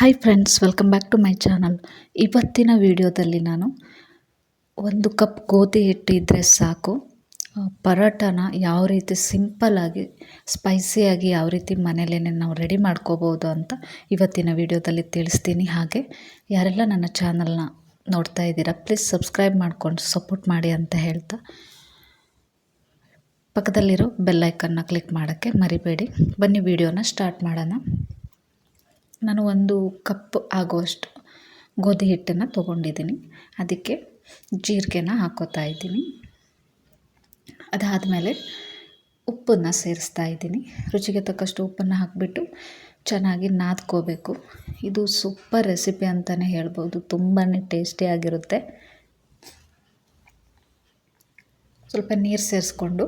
Hi friends welcome back to my channel ಇವತ್ತಿನ ವಿಡಿಯೋದಲ್ಲಿ ನಾನು ಒಂದು ಕಪ್ ಗೋಧಿ ಹಿಟ್ಟಿದ್ರೆ ಸಾಕು. ಪರೋಟಾನ ಯಾವ ರೀತಿ ಸಿಂಪಲ್ಲಾಗಿ ಸ್ಪೈಸಿಯಾಗಿ ಯಾವ ರೀತಿ ಮನೇಲೇ ನಾವು ರೆಡಿ ಮಾಡ್ಕೋಬೋದು ಅಂತ ಇವತ್ತಿನ ವಿಡಿಯೋದಲ್ಲಿ ತಿಳಿಸ್ತೀನಿ. ಹಾಗೆ ಯಾರೆಲ್ಲ ನನ್ನ ಚಾನಲ್ನ ನೋಡ್ತಾ ಇದ್ದೀರಾ ಪ್ಲೀಸ್ ಸಬ್ಸ್ಕ್ರೈಬ್ ಮಾಡ್ಕೊಂಡು ಸಪೋರ್ಟ್ ಮಾಡಿ ಅಂತ ಹೇಳ್ತಾ ಪಕ್ಕದಲ್ಲಿರೋ ಬೆಲ್ಲೈಕನ್ನ ಕ್ಲಿಕ್ ಮಾಡೋಕ್ಕೆ ಮರಿಬೇಡಿ. ಬನ್ನಿ, ವಿಡಿಯೋನ ಸ್ಟಾರ್ಟ್ ಮಾಡೋಣ. ನಾನು ಒಂದು ಕಪ್ ಆಗುವಷ್ಟು ಗೋಧಿ ಹಿಟ್ಟನ್ನು ತೊಗೊಂಡಿದ್ದೀನಿ. ಅದಕ್ಕೆ ಜೀರಿಗೆನ ಹಾಕೋತಾ ಇದ್ದೀನಿ. ಅದಾದಮೇಲೆ ಉಪ್ಪನ್ನು ಸೇರಿಸ್ತಾ ಇದ್ದೀನಿ. ರುಚಿಗೆ ತಕ್ಕಷ್ಟು ಉಪ್ಪನ್ನು ಹಾಕಿಬಿಟ್ಟು ಚೆನ್ನಾಗಿ ನಾದ್ಕೋಬೇಕು. ಇದು ಸೂಪರ್ ರೆಸಿಪಿ ಅಂತಲೇ ಹೇಳ್ಬೋದು. ತುಂಬಾ ಟೇಸ್ಟಿಯಾಗಿರುತ್ತೆ ಸ್ವಲ್ಪ ನೀರು ಸೇರಿಸ್ಕೊಂಡು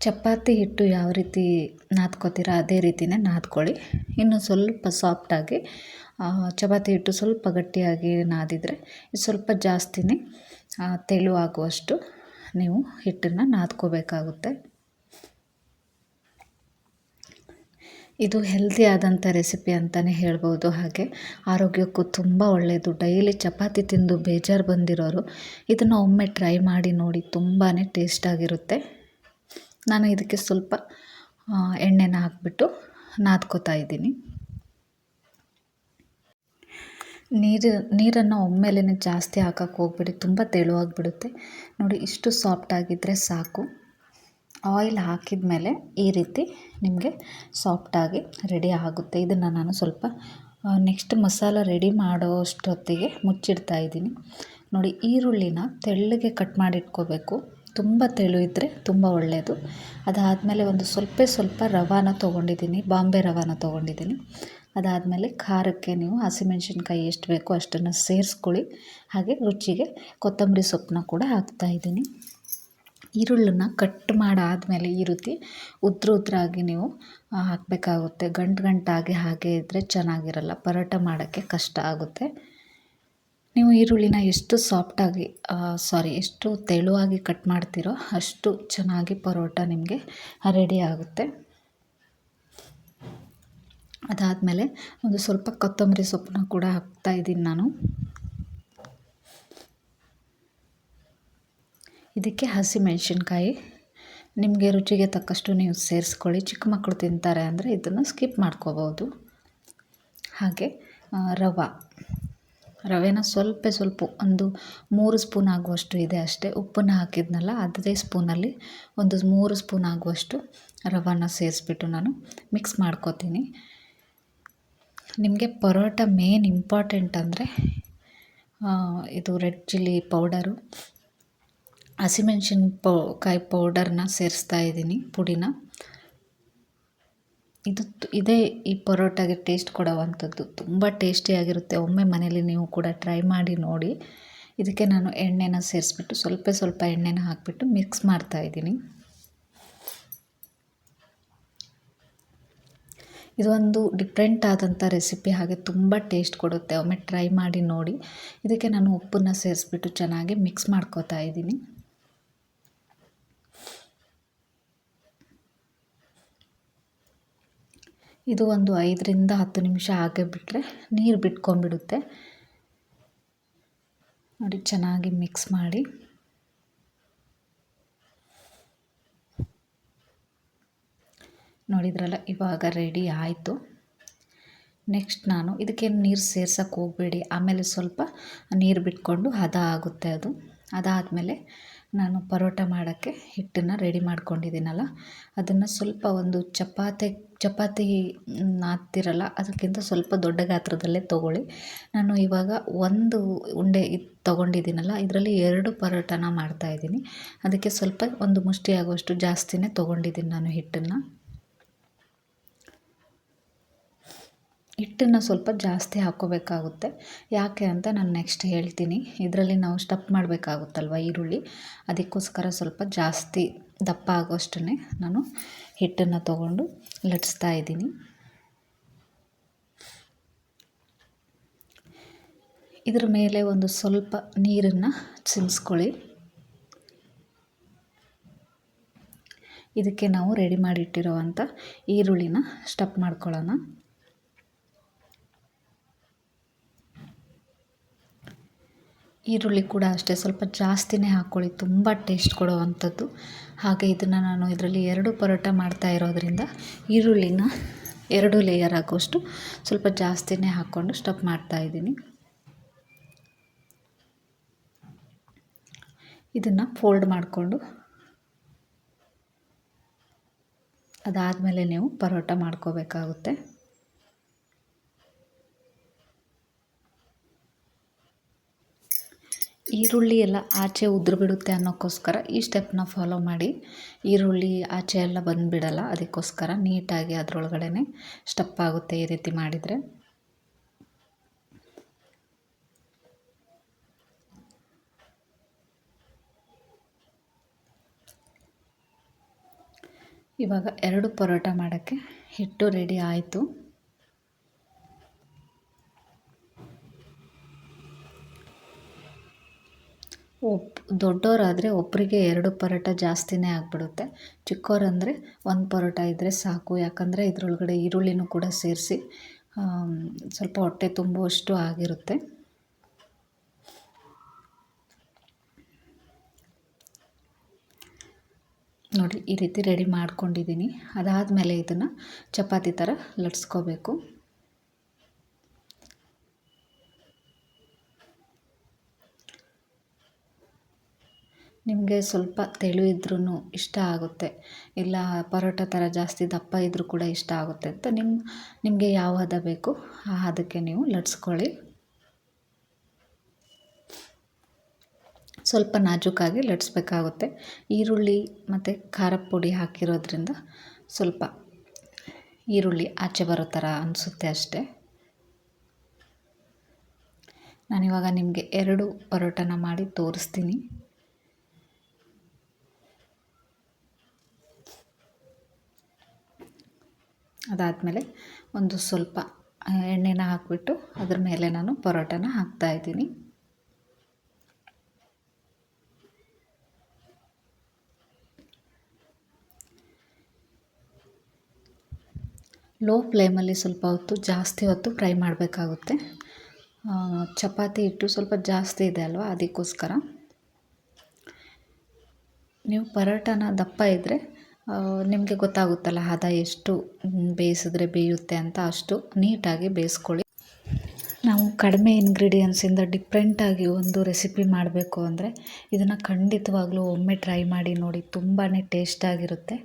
ಚಪಾತಿ ಹಿಟ್ಟು ಯಾವ ರೀತಿ ನಾದ್ಕೋತೀರ ಅದೇ ರೀತಿಯೇ ನಾದ್ಕೊಳ್ಳಿ. ಇನ್ನು ಸ್ವಲ್ಪ ಸಾಫ್ಟಾಗಿ ಚಪಾತಿ ಹಿಟ್ಟು ಸ್ವಲ್ಪ ಗಟ್ಟಿಯಾಗಿ ನಾದಿದರೆ ಸ್ವಲ್ಪ ಜಾಸ್ತಿನೇ ತೆಳುವಾಗುವಷ್ಟು ನೀವು ಹಿಟ್ಟನ್ನು ನಾದ್ಕೋಬೇಕಾಗುತ್ತೆ. ಇದು ಹೆಲ್ದಿ ಆದಂಥ ರೆಸಿಪಿ ಅಂತಲೇ ಹೇಳ್ಬೋದು. ಹಾಗೆ ಆರೋಗ್ಯಕ್ಕೂ ತುಂಬ ಒಳ್ಳೆಯದು ಡೈಲಿ ಚಪಾತಿ ತಿಂದು ಬೇಜಾರು ಬಂದಿರೋರು ಇದನ್ನು ಒಮ್ಮೆ ಟ್ರೈ ಮಾಡಿ ನೋಡಿ ತುಂಬಾ ಟೇಸ್ಟಾಗಿರುತ್ತೆ ನಾನು ಇದಕ್ಕೆ ಸ್ವಲ್ಪ ಎಣ್ಣೆನ ಹಾಕ್ಬಿಟ್ಟು ನಾದ್ಕೋತಾ ಇದ್ದೀನಿ. ನೀರು, ನೀರನ್ನು ಒಮ್ಮೆಲೇ ಜಾಸ್ತಿ ಹಾಕಕ್ಕೆ ಹೋಗ್ಬಿಡಿ, ತುಂಬ ತೆಳುವಾಗಿಬಿಡುತ್ತೆ. ನೋಡಿ, ಇಷ್ಟು ಸಾಫ್ಟ್ ಆಗಿದ್ದರೆ ಸಾಕು. ಆಯಿಲ್ ಹಾಕಿದ ಮೇಲೆ ಈ ರೀತಿ ನಿಮಗೆ ಸಾಫ್ಟಾಗಿ ರೆಡಿ ಆಗುತ್ತೆ. ಇದನ್ನು ನಾನು ಸ್ವಲ್ಪ ನೆಕ್ಸ್ಟ್ ಮಸಾಲ ರೆಡಿ ಮಾಡೋ ಅಷ್ಟೊತ್ತಿಗೆ ಮುಚ್ಚಿಡ್ತಾ ಇದ್ದೀನಿ. ನೋಡಿ, ಈರುಳ್ಳಿನ ತೆಳ್ಳಗೆ ಕಟ್ ಮಾಡಿ ಇಟ್ಕೋಬೇಕು. ತುಂಬ ತೆಳು ಇದ್ದರೆ ತುಂಬ ಒಳ್ಳೆಯದು. ಅದಾದಮೇಲೆ ಒಂದು ಸ್ವಲ್ಪ ಸ್ವಲ್ಪ ರವಾನ ತೊಗೊಂಡಿದ್ದೀನಿ, ಬಾಂಬೆ ರವಾನ ತೊಗೊಂಡಿದ್ದೀನಿ. ಅದಾದಮೇಲೆ ಖಾರಕ್ಕೆ ನೀವು ಹಸಿಮೆಣ್ಸಿನ್ಕಾಯಿ ಎಷ್ಟು ಬೇಕೋ ಅಷ್ಟನ್ನು ಸೇರಿಸ್ಕೊಳ್ಳಿ. ಹಾಗೆ ರುಚಿಗೆ ಕೊತ್ತಂಬರಿ ಸೊಪ್ಪನ್ನ ಕೂಡ ಹಾಕ್ತಾಯಿದ್ದೀನಿ ಈರುಳ್ಳನ್ನು ಕಟ್ ಮಾಡಾದಮೇಲೆ ಈ ರೀತಿ ಉದ್ರ ಉದ್ರಾಗಿ ನೀವು ಹಾಕಬೇಕಾಗುತ್ತೆ. ಗಂಟು ಗಂಟಾಗಿ ಹಾಗೆ ಇದ್ದರೆ ಚೆನ್ನಾಗಿರಲ್ಲ. ಪರೋಟ ಮಾಡೋಕ್ಕೆ ಕಷ್ಟ ಆಗುತ್ತೆ. ನೀವು ಈರುಳ್ಳಿನ ಎಷ್ಟು ಸಾಫ್ಟಾಗಿ ಸಾರಿ ಎಷ್ಟು ತೆಳುವಾಗಿ ಕಟ್ ಮಾಡ್ತೀರೋ ಅಷ್ಟು ಚೆನ್ನಾಗಿ ಪರೋಟ ನಿಮಗೆ ರೆಡಿ ಆಗುತ್ತೆ. ಅದಾದಮೇಲೆ ಒಂದು ಸ್ವಲ್ಪ ಕೊತ್ತಂಬರಿ ಸೊಪ್ಪನ್ನ ಕೂಡ ಹಾಕ್ತಾ ಇದ್ದೀನಿ ನಾನು. ಇದಕ್ಕೆ ಹಸಿಮೆಣಸಿನ್ಕಾಯಿ. ನಿಮಗೆ ರುಚಿಗೆ ತಕ್ಕಷ್ಟು ನೀವು ಸೇರಿಸ್ಕೊಳ್ಳಿ. ಚಿಕ್ಕ ಮಕ್ಕಳು ತಿಂತಾರೆ ಅಂದರೆ ಇದನ್ನು ಸ್ಕಿಪ್ ಮಾಡ್ಕೋಬೋದು ಹಾಗೆ ರವೆ. ರವೆನ ಸ್ವಲ್ಪ ಸ್ವಲ್ಪ ಒಂದು ಮೂರು ಸ್ಪೂನ್ ಆಗುವಷ್ಟು ಇದೆ ಅಷ್ಟೇ. ಉಪ್ಪನ್ನು ಹಾಕಿದ್ನಲ್ಲ, ಅದೇ ಸ್ಪೂನಲ್ಲಿ ಒಂದು ಮೂರು ಸ್ಪೂನ್ ಆಗುವಷ್ಟು ರವೆನ ಸೇರಿಸ್ಬಿಟ್ಟು ನಾನು ಮಿಕ್ಸ್ ಮಾಡ್ಕೋತೀನಿ. ನಿಮಗೆ ಪರೋಟ ಮೇನ್ ಇಂಪಾರ್ಟೆಂಟ್ ಅಂದರೆ ಇದು ರೆಡ್ ಚಿಲ್ಲಿ ಪೌಡರು. ಹಸಿಮೆಣ್ಸಿನ ಪೌ ಕಾಯಿ ಪೌಡರ್ನ ಸೇರಿಸ್ತಾ ಇದ್ದೀನಿ ಪುಡಿನ. ಇದು ಇದೇ ಈ ಪರೋಟಾಗೆ ಟೇಸ್ಟ್ ಕೊಡೋವಂಥದ್ದು. ತುಂಬ ಟೇಸ್ಟಿಯಾಗಿರುತ್ತೆ ಒಮ್ಮೆ ಮನೇಲಿ ನೀವು ಕೂಡ ಟ್ರೈ ಮಾಡಿ ನೋಡಿ. ಇದಕ್ಕೆ ನಾನು ಎಣ್ಣೆನ ಸೇರಿಸ್ಬಿಟ್ಟು ಸ್ವಲ್ಪ ಸ್ವಲ್ಪ ಎಣ್ಣೆನ ಹಾಕಿಬಿಟ್ಟು ಮಿಕ್ಸ್ ಮಾಡ್ತಾ ಇದ್ದೀನಿ. ಇದೊಂದು ಡಿಫ್ರೆಂಟ್ ಆದಂಥ ರೆಸಿಪಿ ಹಾಗೆ ತುಂಬ ಟೇಸ್ಟ್ ಕೊಡುತ್ತೆ. ಒಮ್ಮೆ ಟ್ರೈ ಮಾಡಿ ನೋಡಿ. ಇದಕ್ಕೆ ನಾನು ಉಪ್ಪನ್ನು ಸೇರಿಸ್ಬಿಟ್ಟು ಚೆನ್ನಾಗಿ ಮಿಕ್ಸ್ ಮಾಡ್ಕೋತಾ ಇದ್ದೀನಿ. ಇದು ಒಂದು ಐದರಿಂದ ಹತ್ತು ನಿಮಿಷ ಹಾಗೆ ಬಿಟ್ಟರೆ ನೀರು ಬಿಟ್ಕೊಂಡ್ಬಿಡುತ್ತೆ. ನೋಡಿ, ಚೆನ್ನಾಗಿ ಮಿಕ್ಸ್ ಮಾಡಿ. ನೋಡಿದ್ರಲ್ಲ ಇವಾಗ ರೆಡಿ ಆಯಿತು. ನೆಕ್ಸ್ಟ್ ನಾನು ಇದಕ್ಕೇನು ನೀರು ಸೇರ್ಸೋಕ್ಕೆ ಹೋಗಬೇಡಿ. ಆಮೇಲೆ ಸ್ವಲ್ಪ ನೀರು ಬಿಟ್ಕೊಂಡು ಹದ ಆಗುತ್ತೆ ಅದು. ಅದಾದಮೇಲೆ ನಾನು ಪರೋಟ ಮಾಡೋಕ್ಕೆ ಹಿಟ್ಟನ್ನು ರೆಡಿ ಮಾಡ್ಕೊಂಡಿದ್ದೀನಲ್ಲ, ಅದನ್ನು ಸ್ವಲ್ಪ ಒಂದು ಚಪಾತಿ ಚಪಾತಿ ನಾದ್ತಿರಲ್ಲ, ಅದಕ್ಕಿಂತ ಸ್ವಲ್ಪ ದೊಡ್ಡ ಗಾತ್ರದಲ್ಲೇ ತೊಗೊಳ್ಳಿ. ನಾನು ಇವಾಗ ಒಂದು ಉಂಡೆ ಇದು ತೊಗೊಂಡಿದ್ದೀನಲ್ಲ, ಇದರಲ್ಲಿ ಎರಡು ಪರೋಟನ ಮಾಡ್ತಾಯಿದ್ದೀನಿ ಅದಕ್ಕೆ ಸ್ವಲ್ಪ ಒಂದು ಮುಷ್ಟಿಯಾಗುವಷ್ಟು ಜಾಸ್ತಿನೇ ತೊಗೊಂಡಿದ್ದೀನಿ ನಾನು ಹಿಟ್ಟನ್ನು. ಹಿಟ್ಟನ್ನು ಸ್ವಲ್ಪ ಜಾಸ್ತಿ ಹಾಕ್ಕೋಬೇಕಾಗುತ್ತೆ ಯಾಕೆ ಅಂತ ನಾನು ನೆಕ್ಸ್ಟ್ ಹೇಳ್ತೀನಿ. ಇದರಲ್ಲಿ ನಾವು ಸ್ಟಪ್ ಮಾಡಬೇಕಾಗುತ್ತಲ್ವ ಈರುಳ್ಳಿ? ಅದಕ್ಕೋಸ್ಕರ ಸ್ವಲ್ಪ ಜಾಸ್ತಿ ದಪ್ಪ ಆಗೋಷ್ಟೇ ನಾನು ಹಿಟ್ಟನ್ನು ತಗೊಂಡು ಲಟ್ಸ್ತಾ ಇದ್ದೀನಿ. ಇದರ ಮೇಲೆ ಒಂದು ಸ್ವಲ್ಪ ನೀರನ್ನು ಚಿಮ್ಸ್ಕೊಳ್ಳಿ ಇದಕ್ಕೆ ನಾವು ರೆಡಿ ಮಾಡಿಟ್ಟಿರೋವಂಥ ಈರುಳ್ಳಿನ ಸ್ಟಪ್ ಮಾಡ್ಕೊಳ್ಳೋಣ. ಈರುಳ್ಳಿ ಕೂಡ ಅಷ್ಟೇ, ಸ್ವಲ್ಪ ಜಾಸ್ತಿನೇ ಹಾಕ್ಕೊಳ್ಳಿ ತುಂಬ ಟೇಸ್ಟ್ ಕೊಡುವಂಥದ್ದು. ಹಾಗೆ ಇದನ್ನು ನಾನು ಇದರಲ್ಲಿ ಎರಡು ಪರೋಟ ಮಾಡ್ತಾ ಇರೋದ್ರಿಂದ ಈರುಳ್ಳಿನ ಎರಡು ಲೇಯರ್ ಹಾಕೋಷ್ಟು ಸ್ವಲ್ಪ ಜಾಸ್ತಿನೇ ಹಾಕ್ಕೊಂಡು ಸ್ಟಫ್ ಮಾಡ್ತಾಯಿದ್ದೀನಿ ಇದನ್ನು ಫೋಲ್ಡ್ ಮಾಡಿಕೊಂಡು ಅದಾದಮೇಲೆ ನೀವು ಪರೋಟ ಮಾಡ್ಕೋಬೇಕಾಗುತ್ತೆ. ಈರುಳ್ಳಿ ಎಲ್ಲ ಆಚೆ ಉದುರು ಬಿಡುತ್ತೆ ಅನ್ನೋಕ್ಕೋಸ್ಕರ ಈ ಸ್ಟೆಪ್ನ ಫಾಲೋ ಮಾಡಿ ಈರುಳ್ಳಿ ಆಚೆ ಎಲ್ಲ ಬಂದುಬಿಡಲ್ಲ, ಅದಕ್ಕೋಸ್ಕರ ನೀಟಾಗಿ ಅದರೊಳಗಡೆ ಸ್ಟಪ್ ಆಗುತ್ತೆ ಈ ರೀತಿ ಮಾಡಿದರೆ. ಇವಾಗ ಎರಡು ಪರೋಟ ಮಾಡೋಕ್ಕೆ ಹಿಟ್ಟು ರೆಡಿ ಆಯಿತು. ಒಪ್ ದೊಡ್ಡವರಾದರೆ ಒಬ್ಬರಿಗೆ ಎರಡು ಪರೋಟ ಜಾಸ್ತಿನೇ ಆಗಿಬಿಡುತ್ತೆ. ಚಿಕ್ಕವರಂದರೆ ಒಂದು ಪರೋಟ ಇದ್ದರೆ ಸಾಕು. ಯಾಕಂದರೆ ಇದರೊಳಗಡೆ ಈರುಳ್ಳಿನೂ ಕೂಡ ಸೇರಿಸಿ ಸ್ವಲ್ಪ ಹೊಟ್ಟೆ ತುಂಬುವಷ್ಟು ಆಗಿರುತ್ತೆ. ನೋಡಿ, ಈ ರೀತಿ ರೆಡಿ ಮಾಡ್ಕೊಂಡಿದ್ದೀನಿ. ಅದಾದಮೇಲೆ ಇದನ್ನು ಚಪಾತಿ ಥರ ಲಟ್ಸ್ಕೋಬೇಕು. ನಿಮಗೆ ಸ್ವಲ್ಪ ತೆಳು ಇದ್ರೂ ಇಷ್ಟ ಆಗುತ್ತೆ. ಇಲ್ಲ ಪರೋಟ ಥರ ಜಾಸ್ತಿ ದಪ್ಪ ಇದ್ದರೂ ಕೂಡ ಇಷ್ಟ ಆಗುತ್ತೆ ಅಂತ ನಿಮ್ಮ ನಿಮಗೆ ಯಾವ ಹದ ಬೇಕು, ಆ ಹದಕ್ಕೆ ನೀವು ಲಟ್ಸ್ಕೊಳ್ಳಿ. ಸ್ವಲ್ಪ ನಾಜೂಕಾಗಿ ಲಟ್ಸ್ಬೇಕಾಗುತ್ತೆ. ಈರುಳ್ಳಿ ಮತ್ತು ಖಾರದ ಪುಡಿ ಹಾಕಿರೋದ್ರಿಂದ ಸ್ವಲ್ಪ ಈರುಳ್ಳಿ ಆಚೆ ಬರೋ ಥರ ಅನಿಸುತ್ತೆ ಅಷ್ಟೇ. ನಾನಿವಾಗ ನಿಮಗೆ ಎರಡು ಪರೋಟನ ಮಾಡಿ ತೋರಿಸ್ತೀನಿ. ಅದಾದಮೇಲೆ ಒಂದು ಸ್ವಲ್ಪ ಎಣ್ಣೆನ ಹಾಕಿಬಿಟ್ಟು ಅದ್ರ ಮೇಲೆ ನಾನು ಪರೋಟನ ಹಾಕ್ತಾಯಿದ್ದೀನಿ ಲೋ ಫ್ಲೇಮಲ್ಲಿ ಸ್ವಲ್ಪ ಹೊತ್ತು, ಜಾಸ್ತಿ ಹೊತ್ತು ಫ್ರೈ ಮಾಡಬೇಕಾಗುತ್ತೆ. ಚಪಾತಿ ಹಿಟ್ಟು ಸ್ವಲ್ಪ ಜಾಸ್ತಿ ಇದೆ ಅಲ್ವಾ, ಅದಕ್ಕೋಸ್ಕರ. ನೀವು ಪರೋಟನ ದಪ್ಪ ಇದ್ದರೆ ನಿಮಗೆ ಗೊತ್ತಾಗುತ್ತಲ್ಲ ಹದ ಎಷ್ಟು ಬೇಯಿಸಿದ್ರೆ ಬೇಯುತ್ತೆ ಅಂತ ಅಷ್ಟು ನೀಟಾಗಿ ಬೇಯಿಸ್ಕೊಳ್ಳಿ. ನಾವು ಕಡಿಮೆ ಇಂಗ್ರೀಡಿಯೆಂಟ್ಸಿಂದ ಡಿಫ್ರೆಂಟಾಗಿ ಒಂದು ರೆಸಿಪಿ ಮಾಡಬೇಕು ಅಂದರೆ ಇದನ್ನು ಖಂಡಿತವಾಗ್ಲೂ ಒಮ್ಮೆ ಟ್ರೈ ಮಾಡಿ ನೋಡಿ ತುಂಬಾ ಟೇಸ್ಟಾಗಿರುತ್ತೆ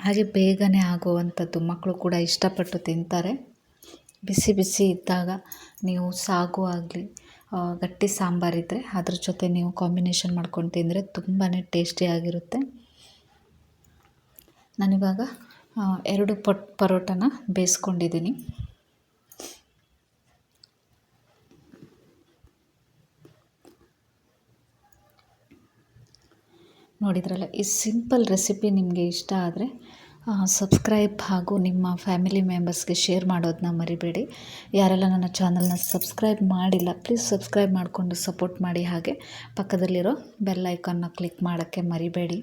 ಹಾಗೆ ಬೇಗನೆ ಆಗುವಂಥದ್ದು ಮಕ್ಕಳು ಕೂಡ ಇಷ್ಟಪಟ್ಟು ತಿಂತಾರೆ. ಬಿಸಿ ಬಿಸಿ ಇದ್ದಾಗ ನೀವು ಸಾಗು ಆಗಲಿ ಗಟ್ಟಿ ಸಾಂಬಾರಿದ್ದರೆ ಅದ್ರ ಜೊತೆ ನೀವು ಕಾಂಬಿನೇಷನ್ ಮಾಡ್ಕೊಂಡು ತಿಂದರೆ ತುಂಬಾ ಟೇಸ್ಟಿಯಾಗಿರುತ್ತೆ ನಾನಿವಾಗ ಎರಡು ಪಟ್, ಪರೋಟನ ಬೇಯಿಸ್ಕೊಂಡಿದ್ದೀನಿ. ನೋಡಿದ್ರಲ್ಲ, ಈ ಸಿಂಪಲ್ ರೆಸಿಪಿ ನಿಮಗೆ ಇಷ್ಟ ಆದರೆ ಸಬ್ಸ್ಕ್ರೈಬ್ ಹಾಗೂ ನಿಮ್ಮ ಫ್ಯಾಮಿಲಿ ಮೆಂಬರ್ಸ್ಗೆ ಶೇರ್ ಮಾಡೋದನ್ನ ಮರಿಬೇಡಿ. ಯಾರೆಲ್ಲ ನನ್ನ ಚಾನಲ್ನ ಸಬ್ಸ್ಕ್ರೈಬ್ ಮಾಡಿಲ್ಲ, ಪ್ಲೀಸ್ ಸಬ್ಸ್ಕ್ರೈಬ್ ಮಾಡಿಕೊಂಡು ಸಪೋರ್ಟ್ ಮಾಡಿ ಹಾಗೆ ಪಕ್ಕದಲ್ಲಿರೋ ಬೆಲ್ ಐಕಾನ್ನ ಕ್ಲಿಕ್ ಮಾಡೋಕ್ಕೆ ಮರಿಬೇಡಿ.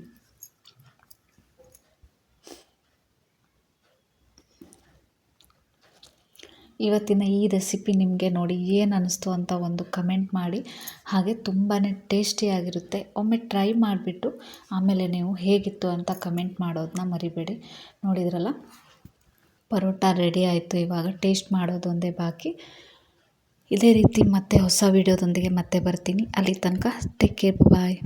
ಇವತ್ತಿನ ಈ ರೆಸಿಪಿ ನಿಮಗೆ ನೋಡಿ ಏನು ಅನ್ನಿಸ್ತು ಅಂತ ಒಂದು ಕಮೆಂಟ್ ಮಾಡಿ. ಹಾಗೆ ತುಂಬಾ ಟೇಸ್ಟಿಯಾಗಿರುತ್ತೆ ಒಮ್ಮೆ ಟ್ರೈ ಮಾಡಿಬಿಟ್ಟು ಆಮೇಲೆ ನೀವು ಹೇಗಿತ್ತು ಅಂತ ಕಮೆಂಟ್ ಮಾಡೋದನ್ನ ಮರಿಬೇಡಿ. ನೋಡಿದ್ರಲ್ಲ? ಪರೋಟ ರೆಡಿ ಆಯಿತು. ಇವಾಗ ಟೇಸ್ಟ್ ಮಾಡೋದು ಒಂದೇ ಬಾಕಿ. ಇದೇ ರೀತಿ ಮತ್ತೆ ಹೊಸ ವೀಡಿಯೋದೊಂದಿಗೆ ಮತ್ತೆ ಬರ್ತೀನಿ. ಅಲ್ಲಿ ತನಕ ಟೇಕ್ ಕೇರ್. ಬಾಯ್